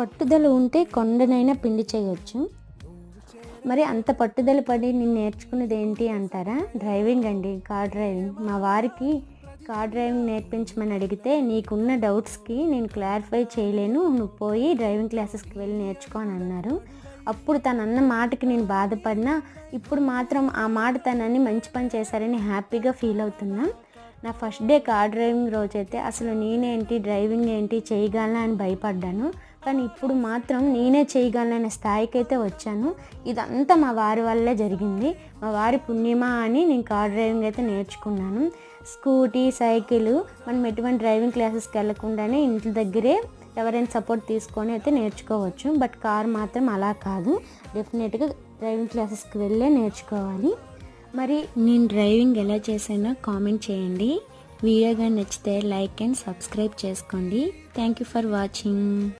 పట్టుదల ఉంటే కొండనైనా పిండి చేయొచ్చు. మరి అంత పట్టుదల పడి నేను నేర్చుకున్నది ఏంటి అంటారా? డ్రైవింగ్ అండి కార్ డ్రైవింగ్. మా వారికి కార్ డ్రైవింగ్ నేర్పించమని అడిగితే నీకున్న డౌట్స్కి నేను క్లారిఫై చేయలేను నువ్వు పోయి డ్రైవింగ్ క్లాసెస్కి వెళ్ళి నేర్చుకో అని అన్నారు. అప్పుడు తను అన్న మాటకి నేను బాధపడినా ఇప్పుడు మాత్రం ఆ మాట తనని మంచి పని చేశారని హ్యాపీగా ఫీల్ అవుతున్నా. నా ఫస్ట్ డే కార్ డ్రైవింగ్ రోజైతే అసలు నేనేంటి డ్రైవింగ్ ఏంటి చేయగలనా అని భయపడ్డాను. కానీ ఇప్పుడు మాత్రం నేనే చేయగలనే స్థాయికి అయితే వచ్చాను. ఇదంతా మా వారి వల్లే జరిగింది. మా వారి పుణ్యమా అని నేను కార్ డ్రైవింగ్ అయితే నేర్చుకున్నాను. స్కూటీ సైకిల్ మనం ఎటువంటి డ్రైవింగ్ క్లాసెస్కి వెళ్ళకుండానే ఇంటి దగ్గరే ఎవరైనా సపోర్ట్ తీసుకొని అయితే నేర్చుకోవచ్చు. బట్ కార్ మాత్రం అలా కాదు. డెఫినెట్గా డ్రైవింగ్ క్లాసెస్కి వెళ్ళే నేర్చుకోవాలి. మరి నేను డ్రైవింగ్ ఎలా చేశానో కామెంట్ చేయండి. వీడియో కానీ నచ్చితే లైక్ అండ్ సబ్స్క్రైబ్ చేసుకోండి. Thank you for watching.